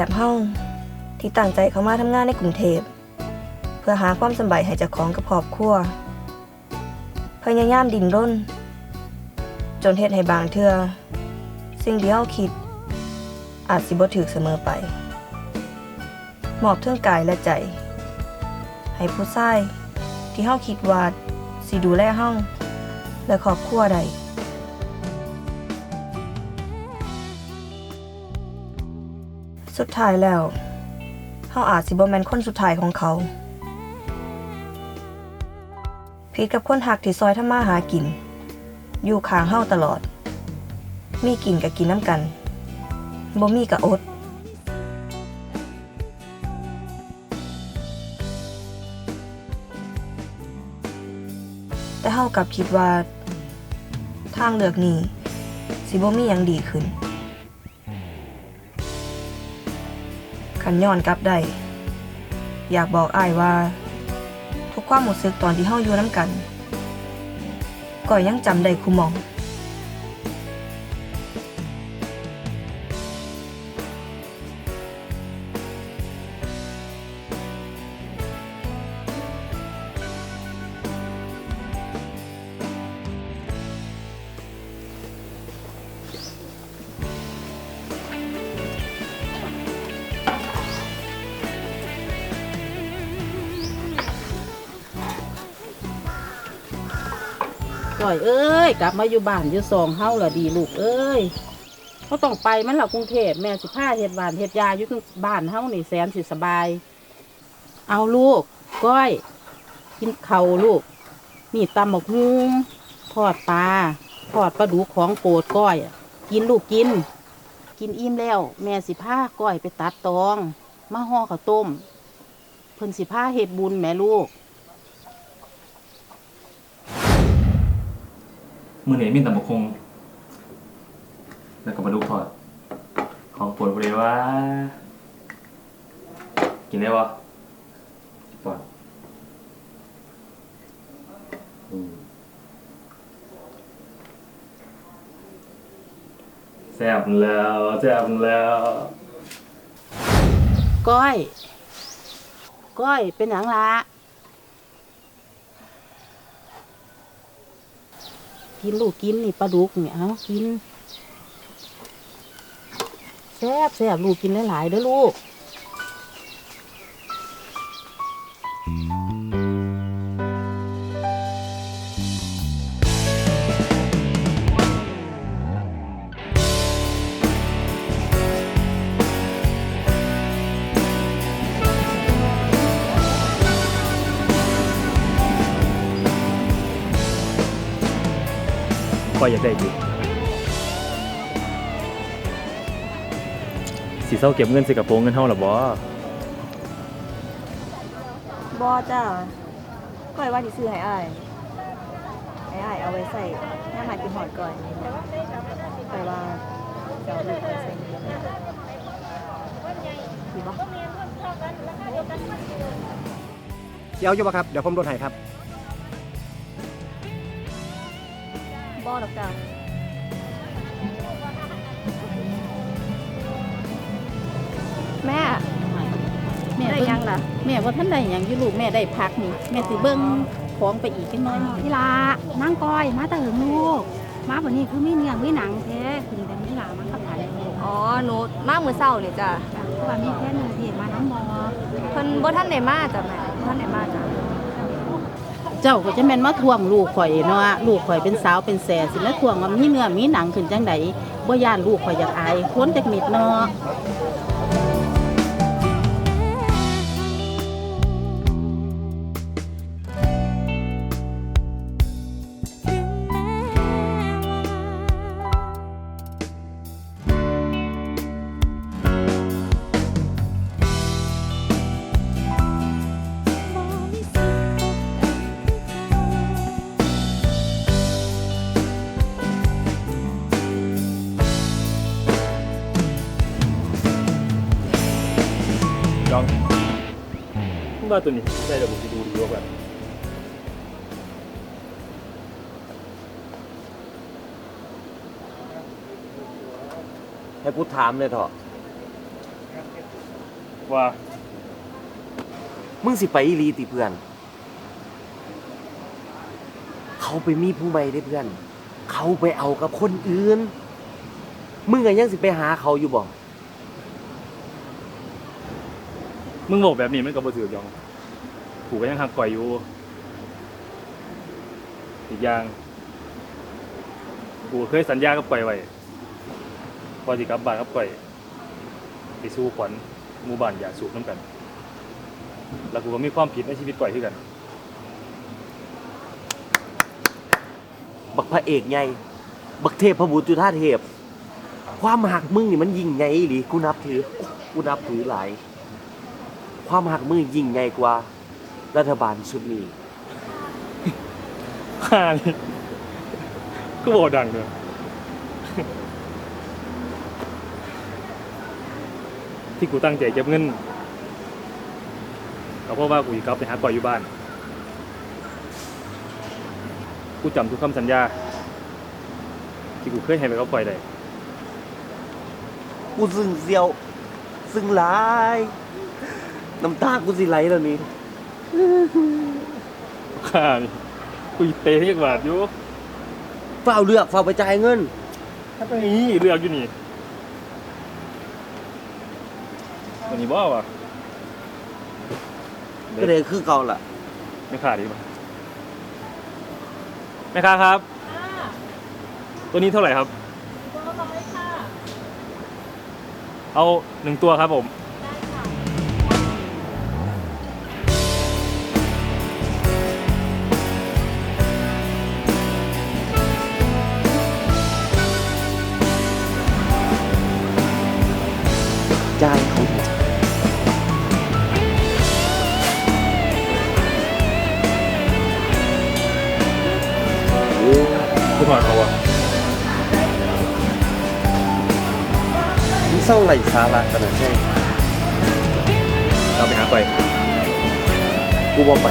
แบบเฮาที่ตั้งใจเข้ามาทำงานในกรุงเทพเพื่อหาความสบายให้เจ้าของกับครอบครัวพยายามดิ้นรน จนเฮ็ดให้บางเทื่อสิ่งที่เฮาคิด อาจสิบ่ถูกเสมอไปมอบเทิงกายและใจ ให้ผู้ชายที่เฮาคิดว่าสิดูแลเฮาและครอบครัวได สุดท้ายแล้วเฮาอาจสิบ่แม่นคนสุดท้ายของเขาผิดกับคนหักที่ซอยทำมาหากิน อยู่ข้างเฮาตลอด มีกินกับกินน้ำกันบ่มีกับอดแต่เฮากลับคิดว่า ทางเลือกนี้สิบ่มีหยังดีขึ้น ขันย้อนกลับได้ อยากบอกอ้ายว่า ทุกความรู้สึกตอนที่เฮาอยู่น้ำกันก็ยังจำได้คุมอง ก่อยเอ้ย กลับมาอยู่บ้านอยู่สองเฮาละดีลูกเอ้ยเขาต้องไปมันหลักกรุงเทพแม่สิพาเฮ็ดบ้านเฮ็ดยาอยู่บ้านเฮานี่แสนสิสบาย เอาลูก ก้อย กินเข่าลูกนี่ตำหมกฮุงทอดปลาทอดปลาดุกของโปรดก้อย กินลูกกิน กินอิ่มแล้ว แม่สิพาก้อยไปตัดตองมาห่อข้าวต้มเพิ่นสิพาเฮ็ดบุญแม่ลูก มือเหนีมีแต่บกคง แล้วก็มาดูทอดของปวดเลยว่า กินได้ปะปอดแซ่บแล้วแซ่บแล้วก้อย ก้อยเป็นหยังละ กินลูกกินนี่ปลาดุกเนี่ยเอากินแซ่บแซ่บลูกกินหลายๆเด้อลูกก็ อยากได้อยู่สีเศร้าเก็บเงินใส่กระโปรงเงินเท่าหรอบอบอจ้าก้อยว่าที่ซื้อให้อ้ายให้อ้ายเอาไว้ใส่หน้าหมายกินหอดก่อนแต่ว่าจะเอาลูกไว้ใส่นี่ดีปะเดี๋ยวอยู่ปะครับ เดี๋ยวผมลดให้ครับ บอดอกจ้าแม่แม่ได้ยังล่ะแม่ว่าท่านใดหยังอยู่ลูกแม่ได้พักนี่แม่สิเบิ่งของไปอีกจักหน้อยนึ่งพี่ลานั่งก้อยมาแต่หึงลูกมาวันนี้คือมีเนื้อมีหนังแท้ถึงแต่พี่ลามันกับหลานอ๋อหนูมากมือเศร้าเลยจ้ะว่ามีแค่หนึ่งเพจมาน้ำบอเพิ่นบ่ท่านได้มาจ้ะแม่บ่ท่านได้มาจ้ะ เจ้าก็จะแม่นมาทวงลูกข่อยเนาะลูกข่อยเป็นสาวเป็นแสสิมาทวงว่ามีเนื้อมีหนังขึ้นจังไดบ่ย่านลูกข่อยอยากอายคนจักนิดเนาะ ว่าตัวนี้ได้ระบบที่ดูดีกว่าแบบให้กูถามเลยเถอะว่า มึงสิไปอีหลีติเพื่อน เขาไปมีผู้ใหม่ได้เพื่อน เขาไปเอากับคนอื่น มึงอะยังสิไปหาเขาอยู่บ่ มึงบอกแบบนี้มันก็บ่ถือยองกูก็ยังหักก่อยอยู่ อีกอย่าง กูเคยสัญญากับก่อยไว้พอสิกลับบ้านกับก่อยไปสู้ขวัญหมู่บ้านอย่าสูบน้ำกัน แล้วกูก็มีความผิดในชีวิตก่อยคือกัน บักพระเอกใหญ่บักเทพพระบุตรจุธาเทพ ความหักมึงนี่มันยิ่งใหญ่อีหรือกูนับถือกูนับถือหลาย ความหักมึงยิ่งใหญ่กว่า รัฐบาลชุดนี้ฮ่านี่ก็บอกดังเลยที่กูตั้งใจเก็บเงินก็เพราะว่ากูสิกลับไปหาก่อยอยู่บ้าน กูจำทุกคำสัญญา ที่กูเคยให้ไปกับก่อยได้ กูซึ้งเสียว ซึ้งหลาย น้ำตากูสิไหลแล้วนี่ข้านี่กูเตะเรียกบาทอยู่เฝ้าเลือกเฝ้าไปจ่ายเงิน ถ้าไปนี่เลือกอยู่นี่วันนี้บ่วะก็เลยคือเก่าล่ะไม่ขาดดีป่ะแม่ค้าครับตัวนี้เท่าไหร่ครับเอาหนึ่งตัวครับผม คุณหมายเขาอะมึงเศร้าไหลสาระกันนะใช่เราไปหาไปกูบ่ไป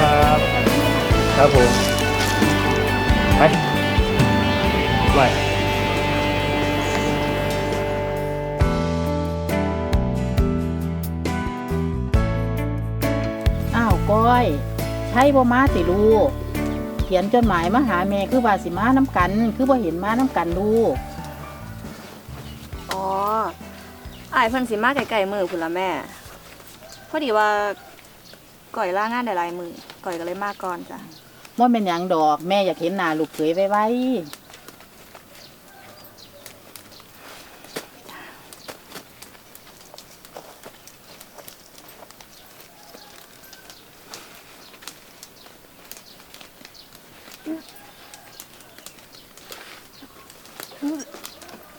ครับครับผมไปไปอ้าวก้อย ใช่บ่มาติลูก เขียนจดหมายมาหาแม่คือว่าสิมาน้ำกัน คือบ่เห็นมาน้ำกันลูกอ๋ออายเพิ่นสิมาไกลๆมือพุ่นละแม่ พอดีว่าก่อยล่างานได้หลายมือก่อยก็เลยมาก่อนจ้ะ ว่าเป็นหยังดอกแม่อยากเห็นหน้าลูกเขยไว้ไว้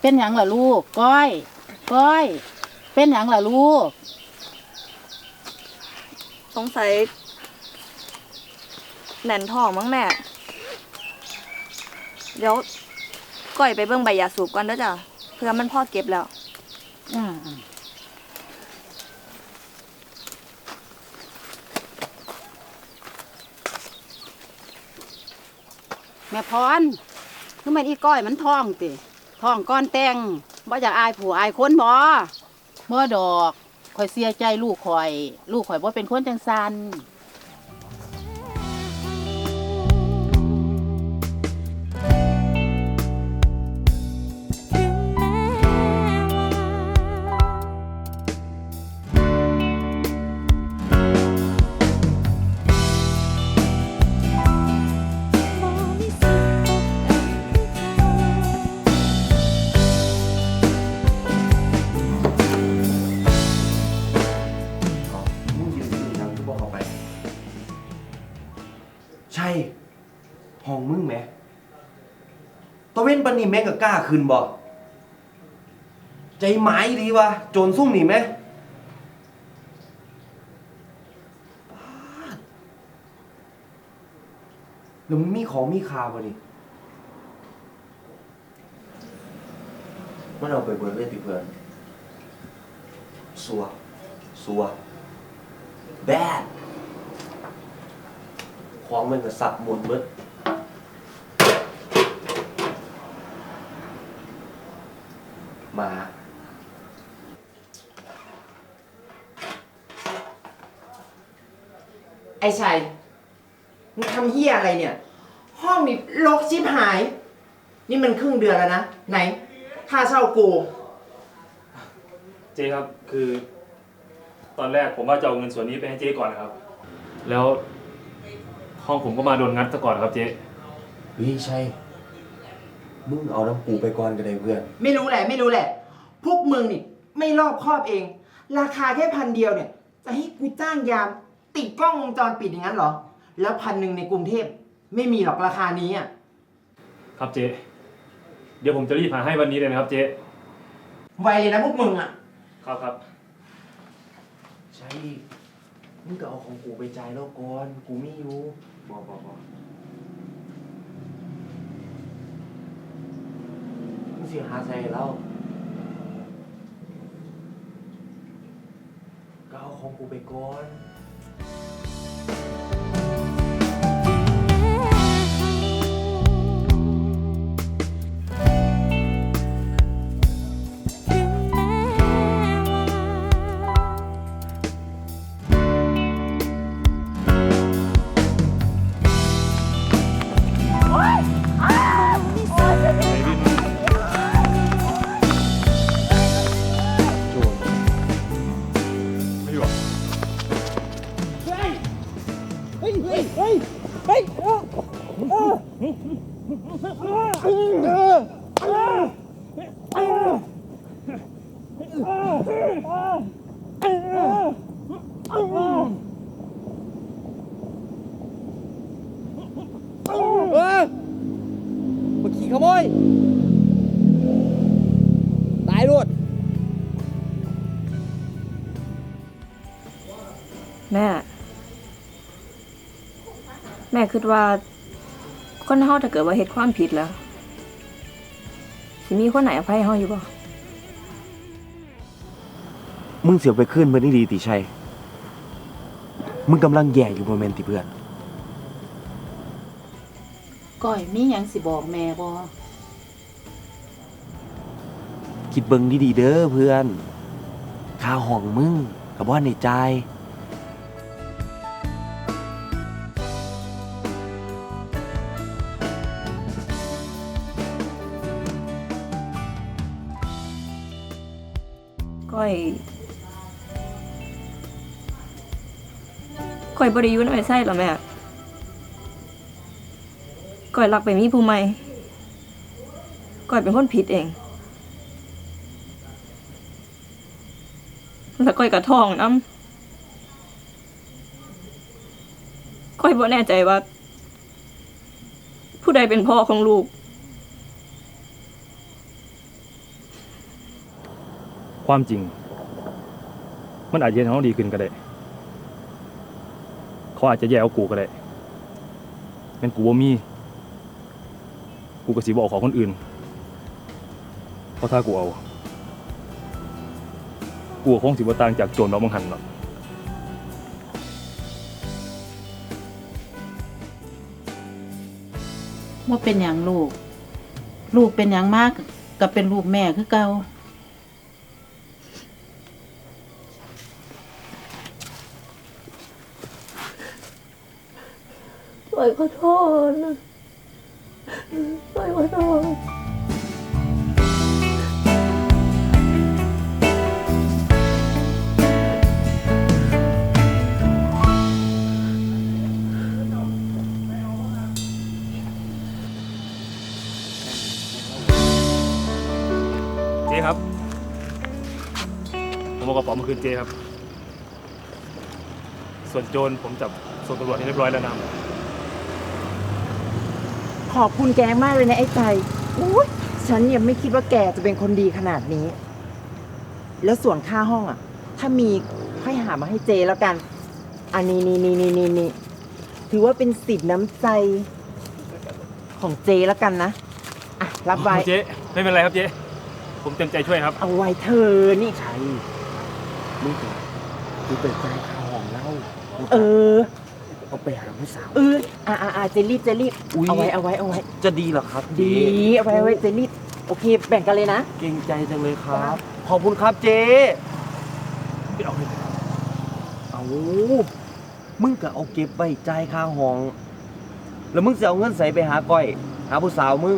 เป็นหยังล่ะลูก ก้อย ก้อย เป็นหยังล่ะลูก สงสัยแหน่นท้องมั้งแม่ เดี๋ยวก่อยไปเบิ่งใบยาสูบก่อนเด้อจ้ะเพื่อมันพ่อเก็บแล้วอ่าแม่พรคือมันอีก้อยมันท้องติ ท้องก้อนแต่งบ่อยากอายผัวอายคนบ่บ่ดอกข่อยเสียใจลูกข่อย ลูกข่อยบ่เป็นคนจังซัน เว้นปนนี่แม่งก็กล้าขึ้นบ่ใจหมายดีวะโจรซุ่มนี่แหมป๊าดแล้วมึงมีของมีคาบ่นี่มันเอาไปเบิดเลยติเพื่อนสัวสัวแบดของมันก็สับหมดหมืด มา ไอ้ชัยมึงทำเฮียอะไรเนี่ย ห้องนี่รกชิบหาย นี่มันครึ่งเดือนแล้วนะ ไหนค่าเช่ากูเจ๊ครับคือ ตอนแรกผมว่าจะเอาเงินส่วนนี้ไปให้เจ๊ก่อนนะครับ แล้วห้องผมก็มาโดนงัดซะก่อนครับเจ๊ วิชัย มึงเอาน้ำปูไปก่อนก็ได้เพื่อน ไม่รู้แหละ ไม่รู้แหละ พวกมึงนี่ไม่รอบคอบเอง ราคาแค่พันเดียวเนี่ย จะให้กูจ้างยาม ติดกล้องวงจรปิดอย่างนั้นเหรอ แล้วพันหนึ่งในกรุงเทพไม่มีหรอกราคานี้อะครับเจ๊เดี๋ยวผมจะรีบหาให้วันนี้เลยนะครับเจ๊ไวเลยนะพวกมึงอะ ครับครับใช่มึงก็เอาของกูไปจ่ายแล้วก่อน กูไม่อยู่ บอกบอกบอกมึงเสียหาใส่แล้วก็เอาของกูไปก่อน คิดว่า คนเฮาถ้าเกิดว่าเฮ็ดความผิดแล้วสิมีคนไหนอภัยเฮาอยู่บ่มึงเสียไปขึ้นเมื่อนี่ดีติชัย มึงกำลังแย่อยู่โมเมนติเพื่อน ก้อยมีหยังสิบอกแม่บ่คิดเบิงดีๆเด้อเพื่อนค่าห้องมึงกับว่าในใจาย อยก้อยบ่ได้อยู่ในไส้หรอแม่ก้อยรักไปมีผู้ใหม่ก้อยเป็นคนผิดเอง แล้วก้อยกระทองน้ำก้อยบ่แน่ใจว่า ผู้ใดเป็นพ่อของลูก ความจริง มันอาจจะเห็นเขาดีขึ้นก็ได้เขาอาจจะแย่เอากูก็ได้เป็นกูว่ามี กูก็สิบอกขอคนอื่นเพราะถ้ากูเอา กูคงสิบต่างจากโจรเราบังหันหรอกว่าเป็นหยังลูก ลูกเป็นหยังมากก็เป็นลูกแม่คือเก่า อยขอโทษนะก้อยขอโทษเจ๊ครับ ผมเอากระเป๋ามาคืนเจ๊ครับ ส่วนโจรผมจับส่งตำรวจให้เรียบร้อยแล้วนะ ขอบคุณแกมากเลยนะไอ้ใจอุ๊ยฉันยังไม่คิดว่าแกจะเป็นคนดีขนาดนี้ แล้วส่วนค่าห้องอะ ถ้ามีค่อยหามาให้เจแล้วกัน อันนี้นี่นี่นี่นี่นี่ถือว่าเป็นสิทธิ์น้ำใจของเจแล้วกันนะอะรับไว้ เจ๊ไม่เป็นไรครับเจ๊ผมเต็มใจช่วยครับ เอาไว้เธอนี่ ใช่มึงก็กูเปิดใจายค่าห้องเล่า เออ เอาไปหาผู้สาวเอออะอะอะเจรีบเจรีบอุ๊ย เอาไว้เอาไว้เอาไว้จะดีเหรอครับดีเอาไว้เอาไว้เจรีบโอเคแบ่งกันเลยนะเก่งใจจังเลยครับ ขอบคุณครับเจ๊เอาเลยเอามึงก็เอาเก็บไว้จ่ายค่าห้อง แล้วมึงจะเอาเงินใส่ไปหาก้อย หาผู้สาวมึง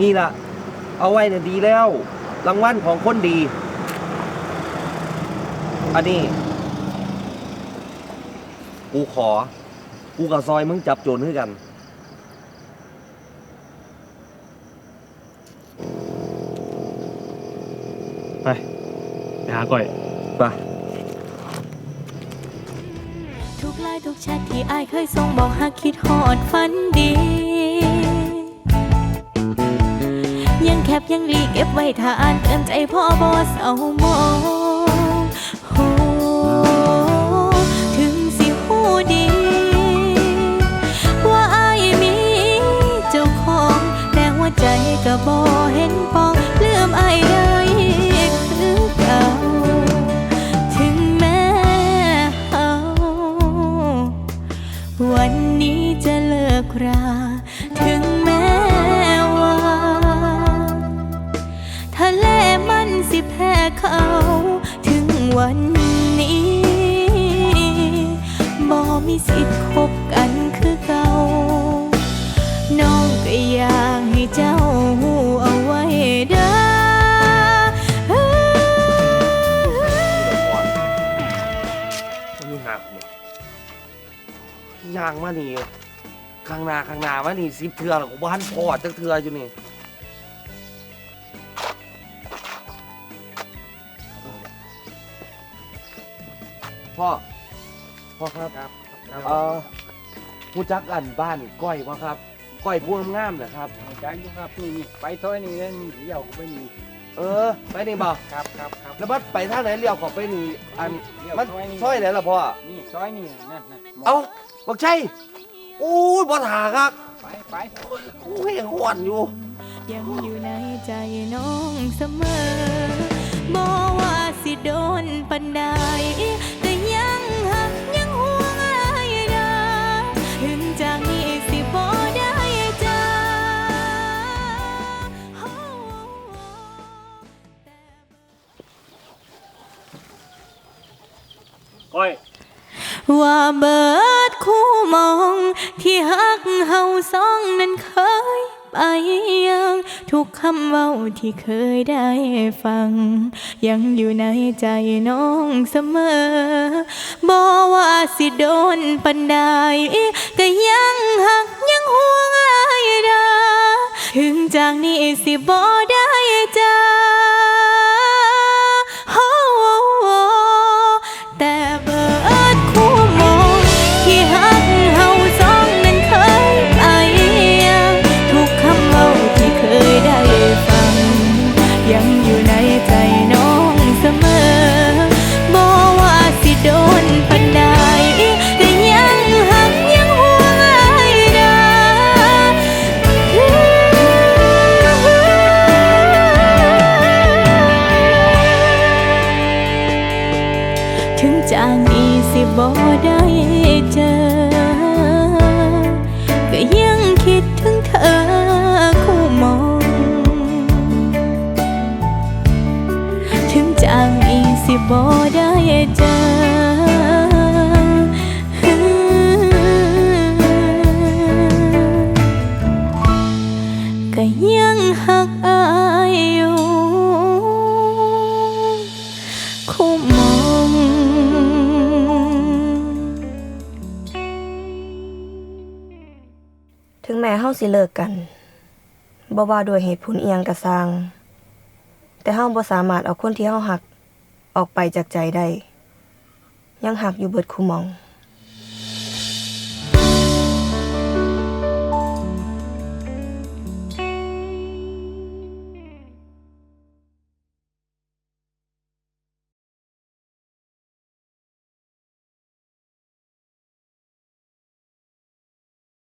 นี่ล่ะ เอาไว้น่ะดีแล้ว รางวัลของคนดี อันนี้ กูขอ กูกับซอยมึงจับโจรด้วยกัน ไป ไปหาก่อย ไป ทุกไลน์ทุกแชทที่อายเคยส่งบอกหักคิดฮอดฝันดี ยังแคปยังรีเก็บไว้ถ้าอ่านเตือนใจพ่อบอเศร้ามอ ดีว่าอายมีเจ้าของแต่หัวใจก็บ่เห็นปอง ยางมานี่ข้างหน้าข้างหน้ามานี่สิบเทือแล้วกูบ้านพอดจักเทืออยู่นี่พ่อพ่อครับครับเอ่อผู้จักอันบ้านก้อยบ่ครับ ก้อยพวงงามๆนะครับจังอยู่ครับนี่นี่ไปซอยนี้นั่นเดี่ยวไปนี่เออ ไปนี่บ่ครับครับครับแล้วบัดไปทางไหนเลี้ยวเขอไปนี่อันเดี่ยวมันซอยนี้ซอยไหนล่ะพ่อนี่ซอยนี่นั่นนั่นเอ้า บอกใช่อู้ยบ่ถาครับไปไปโอ้ยยังหวนอยู่ ยังอยู่ในใจน้องเสมอบ่ว่าสิโดนปันใดแต่ยังหักยังห่วงอายเด้อถึงจากนี้สิบ่ได้เจอ ก้อย ว่าเบิดคู่มอง ที่ฮักเฮาสองนั้นเคยไปยังทุกคำเว้าที่เคยได้ฟัง ยังอยู่ในใจน้องเสมอบอกว่าสิโดนปันใดก็ยังหักยังห่วงอายดาถึงจากนี้สิบ่ได บ่ได้เจอ ก็ยังคิดถึงเธอคู่มอง ถึงจากนี้สิบ่ได้เจอก็ยังหักอายอยู่คู่มอง ถึงแม้เฮาสิเลิกกันบ่ว่าด้วยเหตุผลเอียงกระซังแต่เฮาบ่สามารถเอาคนที่เฮาหัก ออกไปจากใจได้ ยังหักอยู่เบิดคูมอง